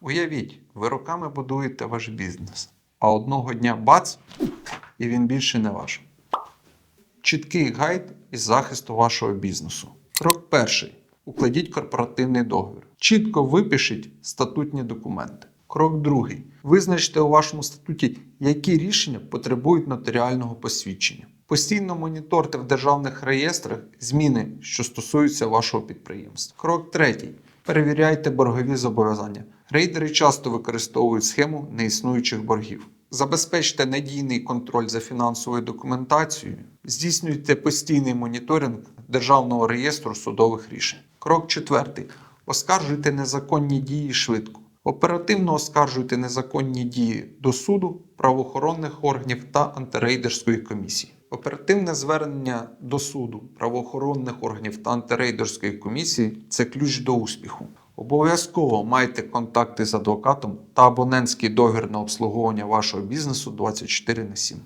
Уявіть, ви роками будуєте ваш бізнес, а одного дня бац, і він більше не ваш. Чіткий гайд із захисту вашого бізнесу. Крок перший. Укладіть корпоративний договір. Чітко випишіть статутні документи. Крок другий. Визначте у вашому статуті, які рішення потребують нотаріального посвідчення. Постійно моніторте в державних реєстрах зміни, що стосуються вашого підприємства. Крок третій. Перевіряйте боргові зобов'язання. Рейдери часто використовують схему неіснуючих боргів. Забезпечте надійний контроль за фінансовою документацією, здійснюйте постійний моніторинг Державного реєстру судових рішень. Крок четвертий. Оскаржуйте незаконні дії швидко. Оперативно оскаржуйте незаконні дії до суду, правоохоронних органів та антирейдерської комісії. Оперативне звернення до суду, правоохоронних органів та антирейдерської комісії це ключ до успіху. Обов'язково майте контакти з адвокатом та абонентський договір на обслуговування вашого бізнесу 24 на 7.